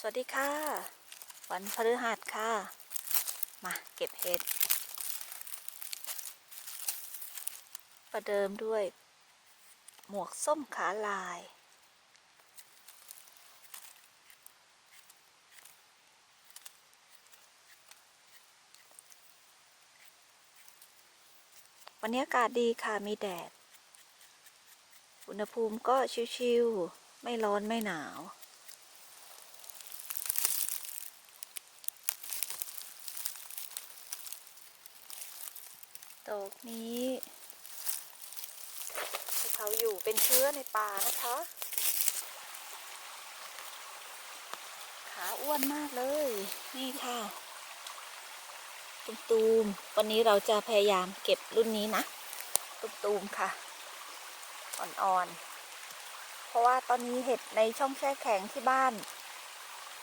สวัสดีค่ะ วันพฤหัสค่ะ มาเก็บเห็ด ประเดิมด้วย หมวกส้มขาลาย วันนี้อากาศดีค่ะมีแดด อุณหภูมิก็ชิวๆ ไม่ร้อนไม่หนาว ดอกนี้ที่เขาอยู่เป็นเชื้อในป่านะคะ ขาอ้วนมากเลย นี่ค่ะตุมตูมๆวันนี้เราจะพยายามเก็บรุ่นนี้นะตุมตูมๆค่ะ อ่อนๆ เพราะว่าตอนนี้เห็ดในช่องแช่แข็งที่บ้าน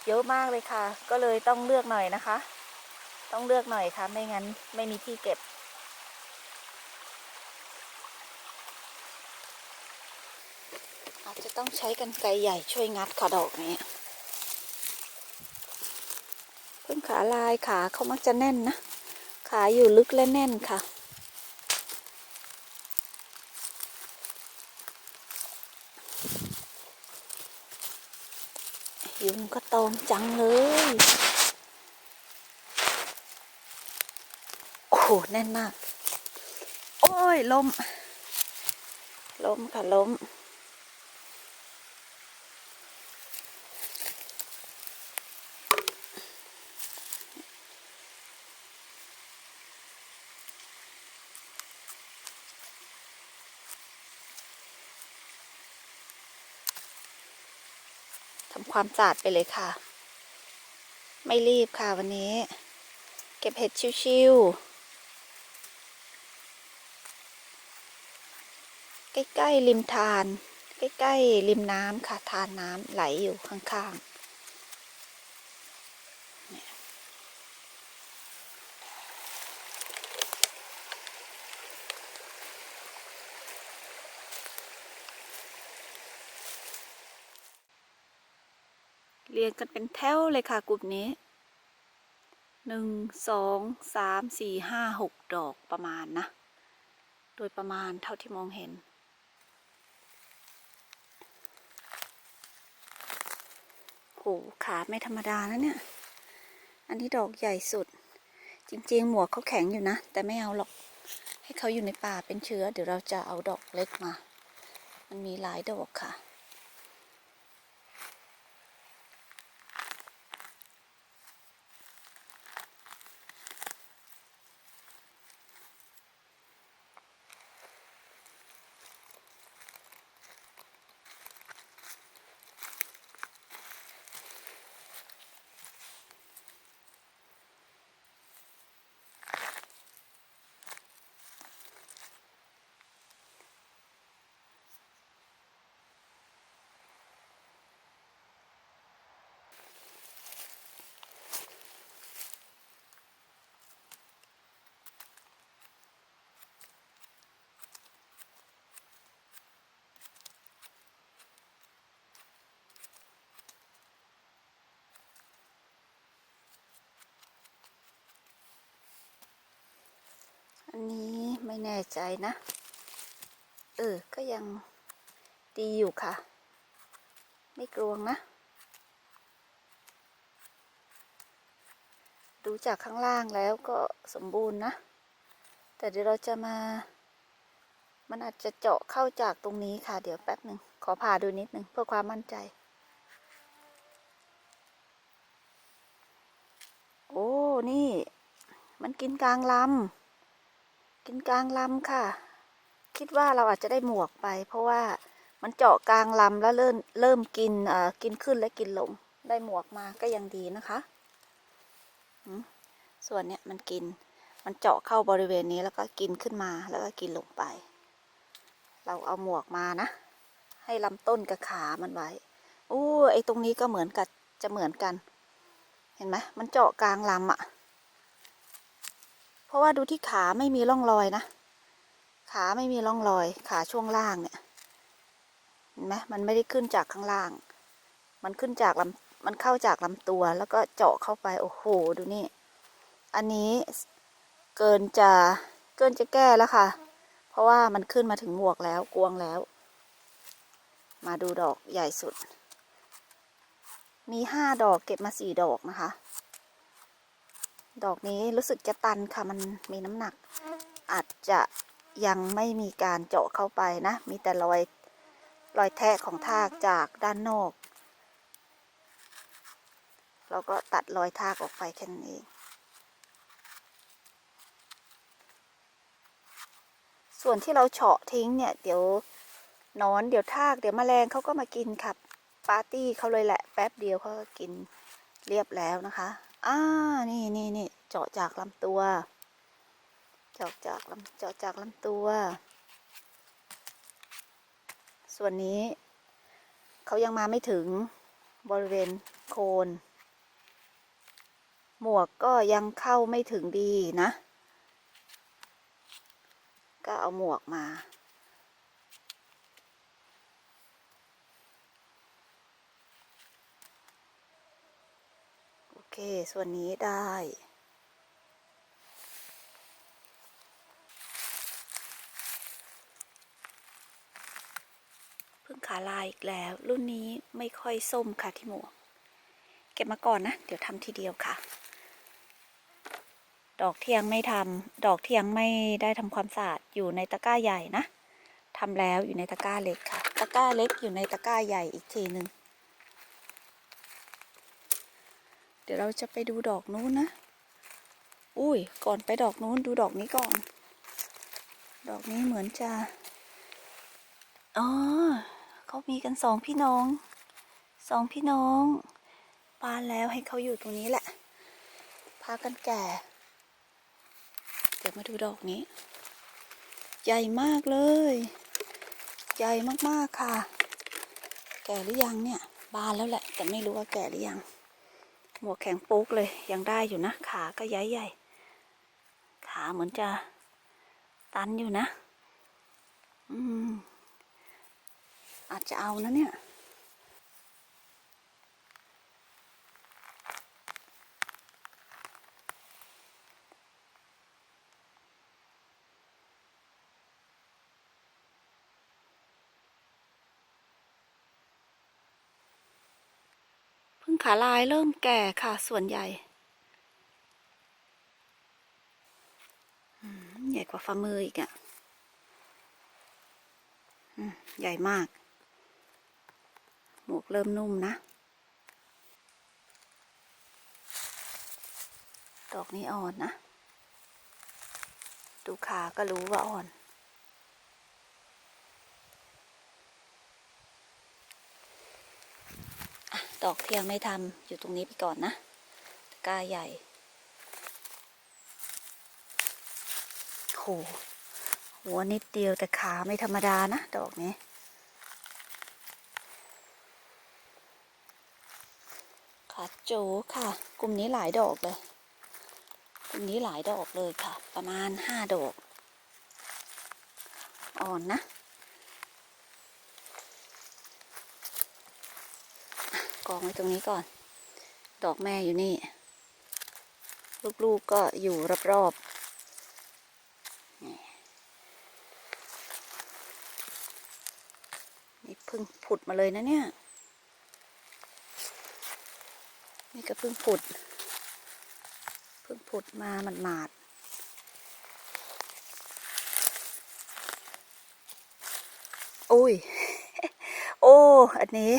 เยอะมากเลยค่ะ ก็เลยต้องเลือกหน่อยนะคะ ต้องเลือกหน่อยค่ะ ไม่งั้นไม่มีที่เก็บ อาจจะ ต้องใช้กันไกรใหญ่ช่วยงัดค่ะดอกนี้เพิ่งขาลายขาเขามักจะแน่นนะ ขาอยู่ลึกและแน่นค่ะ ยุงก็ตอมจังเลย โอ้โห แน่นมาก โอ้ยล้ม ล้มค่ะล้ม ความสะอาดไปเลยค่ะ ไม่รีบค่ะวันนี้ เก็บเห็ดชิวๆใกล้ๆริมทาน ใกล้ๆริมน้ำค่ะ ทานน้ำไหลอยู่ข้างๆ เรียงกันเป็นแถวเลยค่ะกลุ่มนี้หนึ่งสองสามสี่ห้าหกดอกประมาณนะ โดยประมาณเท่าที่มองเห็น โห ขาไม่ธรรมดานะเนี่ย อันนี้ดอกใหญ่สุด จริงๆ หมวกเขาแข็งอยู่นะ แต่ไม่เอาหรอก ให้เขาอยู่ในป่าเป็นเชื้อ เดี๋ยวเราจะเอาดอกเล็กมา มันมีหลายดอกค่ะ อันนี้ไม่แน่ใจนะ เออ ก็ยังดีอยู่ค่ะ ไม่กลวงนะ ดูจากข้างล่างแล้วก็สมบูรณ์นะ แต่เดี๋ยวเราจะมา มันอาจจะเจาะเข้าจากตรงนี้ค่ะ เดี๋ยวแป๊บหนึ่ง ขอผ่าดูนิดหนึ่งเพื่อความมั่นใจ โอ้ นี่ มันกินกลางลำ กินกลางลำค่ะ คิดว่าเราอาจจะได้หมวกไป เพราะว่ามันเจาะกลางลำแล้วเริ่มเริ่มกินเอ่อกินขึ้นและกินลง ได้หมวกมาก็ยังดีนะคะส่วนเนี้ยมันกิน มันเจาะเข้าบริเวณนี้แล้วก็กินขึ้นมาแล้วก็กินลงไป เราเอาหมวกมานะ ให้ลำต้นกับขามันไว้อู้ไอตรงนี้ก็เหมือนกับจะเหมือนกัน เห็นไหมมันเจาะกลางลำอะ่ะ ราะว่าดูที่ขาไม่มีร่องรอยนะ ขาไม่มีร่องรอย ขาช่วงล่างเนี่ยเห็นไหมมันไม่ได้ขึ้นจากข้างล่าง มันขึ้นจากลำมันเข้าจากลำตัวแล้วก็เจาะเข้าไป โอ้โห ดูนี่ อันนี้เกินจะเกินจะแก้แล้วค่ะ เพราะว่ามันขึ้นมาถึงหมวกแล้วกวงแล้ว มาดูดอกใหญ่สุด มีห้าดอกเก็บมาสี่ดอกนะคะ ดอกนี้รู้สึกจะตันค่ะมันมีน้ำหนัก อาจจะยังไม่มีการเจาะเข้าไปนะ มีแต่รอยรอยแทะของทากจากด้านนอก เราก็ตัดรอยทากออกไปแค่นั้นเองส่วนที่เราเฉาะทิ้งเนี่ย เดี๋ยวนอนเดี๋ยวทากเดี๋ยวแมลงเขาก็มากินครับปาร์ตี้เขาเลยแหละ แป๊บเดียวเขาก็กินเรียบแล้วนะคะ อ่า นี่นี่นี่เจาะจากลำตัว เจาะจากลำเจาะจากลำตัว ส่วนนี้ เขายังมาไม่ถึงบริเวณโคน หมวกก็ยังเข้าไม่ถึงดีนะ ก็เอาหมวกมา เค ส่วนนี้ได้ พึ่งขาลายอีกแล้ว รุ่นนี้ไม่ค่อยส้มค่ะที่หมวกเก็บมาก่อนนะ เดี๋ยวทำทีเดียวค่ะ ดอกเทียงไม่ทำดอกเทียงไม่ได้ทำความสะอาดอยู่ในตะกร้าใหญ่นะทำแล้วอยู่ในตะกร้าเล็กค่ะ ตะกร้าเล็กอยู่ในตะกร้าใหญ่อีกทีหนึ่ง เดี๋ยวเราจะไปดูดอกนู้นนะ อุ้ย ก่อนไปดอกนู้นดูดอกนี้ก่อน ดอกนี้เหมือนจะ อ๋อ เขามีกันสองพี่น้อง สองพี่น้องปานแล้วให้เขาอยู่ตรงนี้แหละ พากันแก่ เดี๋ยวมาดูดอกนี้ ใหญ่มากเลย ใหญ่มากๆค่ะ แก่หรือยังเนี่ย บานแล้วแหละ แต่ไม่รู้ว่าแก่หรือยัง หมวกแข็งปุ๊กเลยยังได้อยู่นะ ขาก็ย้ายใหญ่ขาเหมือนจะตันอยู่นะ อืม อาจจะเอานะเนี่ย พึ่งขาลายเริ่มแก่ค่ะ ส่วนใหญ่ใหญ่กว่าฝ่ามืออีกอะ่ะใหญ่มาก หมวกเริ่มนุ่มนะ ดอกนี้อ่อนนะ ดูขาก็รู้ว่าอ่อน อะ ดอกเที่ยงไม่ทำอยู่ตรงนี้ไปก่อนนะตะกร้าใหญ่โหหัวนิดเดียวแต่ขาไม่ธรรมดานะ ดอกนี้ ขาโจค่ะ กลุ่มนี้หลายดอกเลย กลุ่มนี้หลายดอกเลยค่ะ ประมาณห้าดอก อ่อนนะ ก องไว้ตรงนี้ก่อน ดอกแม่อยู่นี่ ลูกๆก็อยู่รอบๆนี่นี่เพิ่งผุดมาเลยนะเนี่ย นี่ก็เพิ่งผุด เพิ่งผุดมาหมาดๆอุ้ย โอ้ อันนี้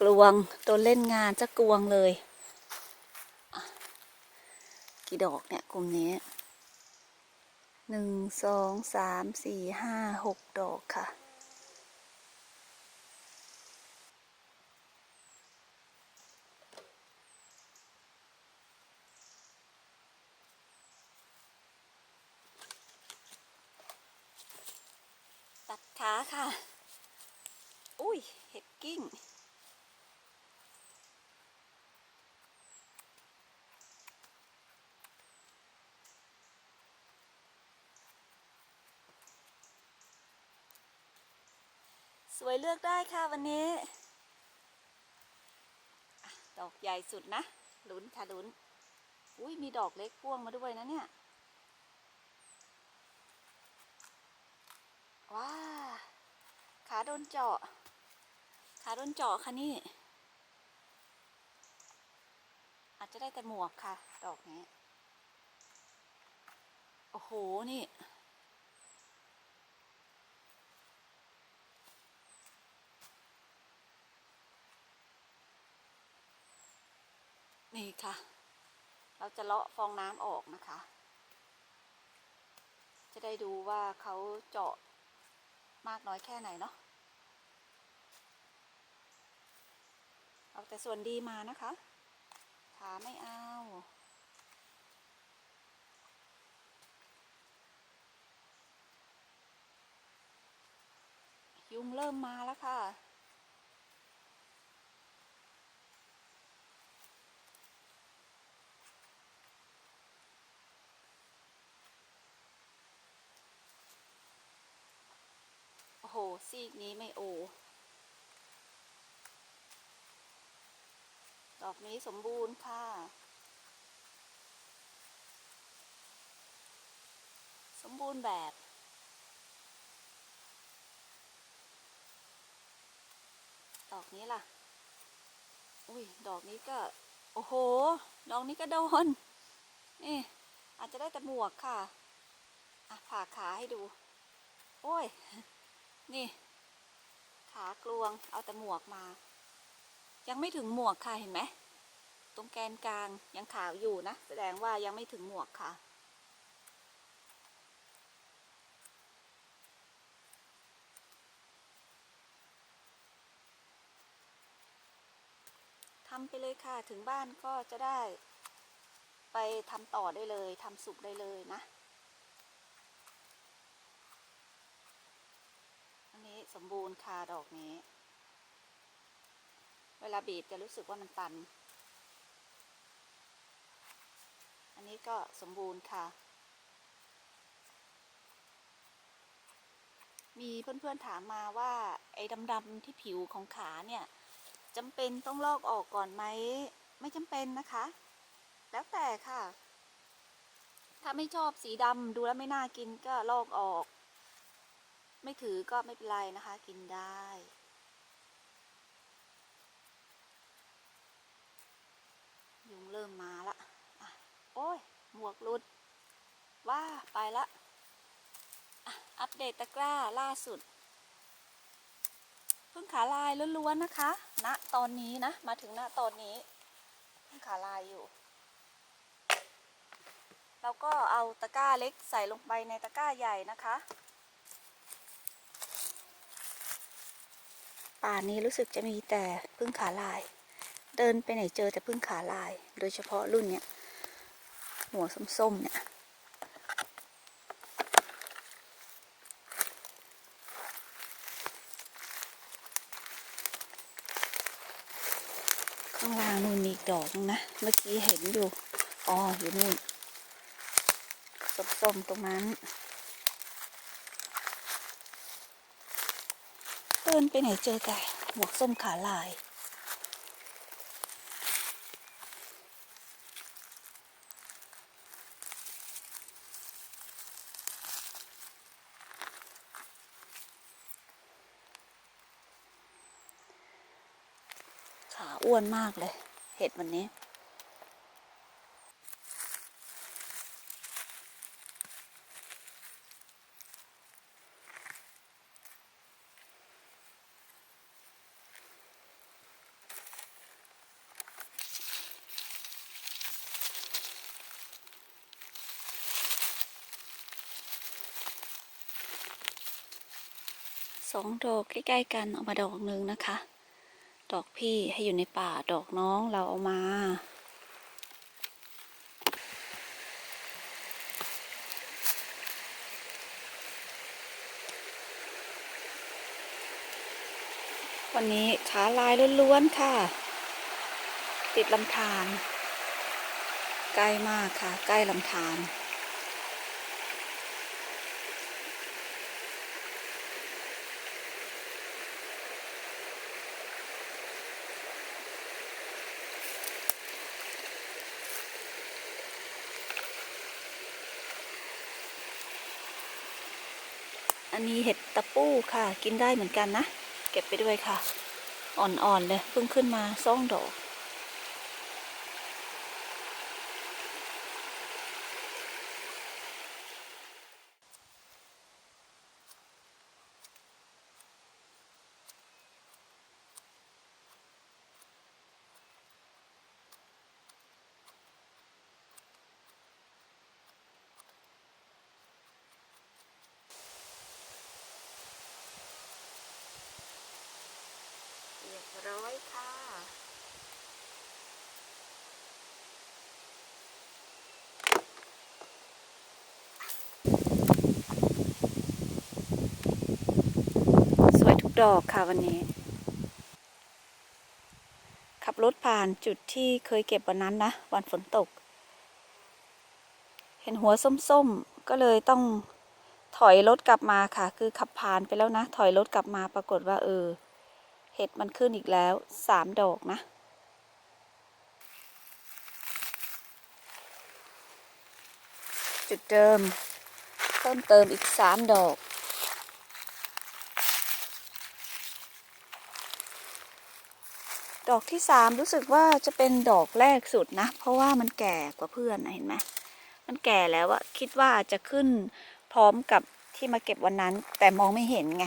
กลวงตัวเล่นงานจะกลวงเลย กี่ดอกเนี่ยกลุ่มนี้หนึ่งสองสามสี่ห้าหกดอกค่ะ ตัดขาค่ะ อุ้ย เห็ดกิ้ง สวยเลือกได้ค่ะวันนี้ดอกใหญ่สุดนะลุ้นค่ะลุ้น อุ้ยมีดอกเล็กพ่วงมาด้วยนะเนี่ย ว้า ขาโดนเจาะ ขาโดนเจาะค่ะนี่ อาจจะได้แต่หมวกค่ะ ดอกนี้ โอ้โห นี่ นี่ค่ะ เราจะเลาะฟองน้ำออกนะคะ จะได้ดูว่าเขาเจาะมากน้อยแค่ไหนเนาะเอาแต่ส่วนดีมานะคะขาไม่เอายุงเริ่มมาแล้วค่ะ ห ซีกนี้ไม่โอ ดอกนี้สมบูรณ์ค่ะ สมบูรณ์แบบดอกนี้ล่ะ อุ้ย ดอกนี้ก็ โอ้โห ดอกนี้ก็โดน นี่ อาจจะได้แต่หมวกค่ะ อะผ่าขาให้ดู โอ้ย นี่ ขากลวงเอาแต่หมวกมา ยังไม่ถึงหมวกค่ะเห็นไหมตรงแกนกลางยังขาวอยู่นะ แสดงว่ายังไม่ถึงหมวกค่ะ ทำไปเลยค่ะถึงบ้านก็จะได้ ไปทำต่อได้เลยทำสุกได้เลยนะ อันนี้ สมบูรณ์ค่ะดอกนี้ เวลาบีบจะรู้สึกว่ามันตัน อันนี้ก็สมบูรณ์ค่ะ มีเพื่อนๆถามมาว่า ไอ้ดำๆที่ผิวของขาเนี่ยจำเป็นต้องลอกออกก่อนไหม ไม่จำเป็นนะคะ แล้วแต่ค่ะ ถ้าไม่ชอบสีดำดูแล้วไม่น่ากินก็ลอกออก ไม่ถือก็ไม่เป็นไรนะคะ กินได้ ยุงเริ่มมาละอะโอ้ย หมวกหลุด ว่าไปละอะอัปเดตตะกร้าล่าสุดพิ่งขาลายล้วนๆนะคะ ณ ตอนนี้นะ มาถึงณ ตอนนี้พิ่งขาลายอยู่เราก็เอาตะกร้าเล็กใส่ลงไปในตะกร้าใหญ่นะคะ ป่านนี้รู้สึกจะมีแต่พึ่งขาลาย เดินไปไหนเจอแต่พึ่งขาลาย โดยเฉพาะรุ่นเนี้ยหัวส้มๆเนี่ยข้างล่างนู่นมีอีกดอกนึงนะ เมื่อกี้เห็นอยู่ อ๋ออยู่นู่นส้มๆตรงนั้น ดินไปไหนเจอแต่หมวกส้มขาลาย ขาอ้วนมากเลย เห็ดวันนี้ สองดอกใกล้ๆกันเอามาดอกหนึ่งนะคะ ดอกพี่ให้อยู่ในป่าดอกน้องเราเอามา วันนี้ขาลายล้วนๆค่ะ ติดลำธารใกล้มากค่ะ ใกล้ลำธาร อันนี้เห็ดตะปูค่ะ กินได้เหมือนกันนะ เก็บไปด้วยค่ะ อ่อนๆเลยเพิ่งขึ้นมาซ่องดอก เรียบร้อยค่ะ สวยทุก ดอกค่ะวันนี้ ขับรถผ่านจุดที่เคยเก็บวันนั้นนะ วันฝนตก เห็นหัวส้มๆ ก็เลยต้องถอยรถกลับมาค่ะ คือขับผ่านไปแล้วนะ ถอยรถกลับมาปรากฏว่า เออ เห็ดมันขึ้นอีกแล้วสามดอกนะจุดเดิมเพิ่มเติมอีกสามดอก อกที่สามรู้สึกว่าจะเป็นดอกแรกสุดนะ เพราะว่ามันแก่กว่าเพื่อนนะเห็นไหมมันแก่แล้วอะคิดว่าจะขึ้นพร้อมกับที่มาเก็บวันนั้น แต่มองไม่เห็นไง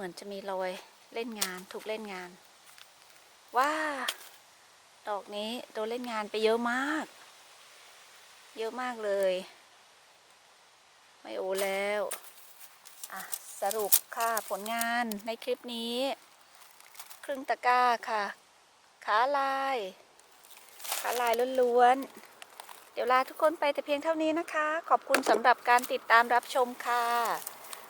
เหมือนจะมีรอยเล่นงานถูกเล่นงาน ว้า ดอกนี้โดนเล่นงานไปเยอะมาก เยอะมากเลย ไม่โอแล้วอะสรุปค่ะผลงานในคลิปนี้ ครึ่งตะกร้าค่ะ ขาลาย ขาลายล้วนๆ เดี๋ยวลาทุกคนไปแต่เพียงเท่านี้นะคะ ขอบคุณสำหรับการติดตามรับชมค่ะ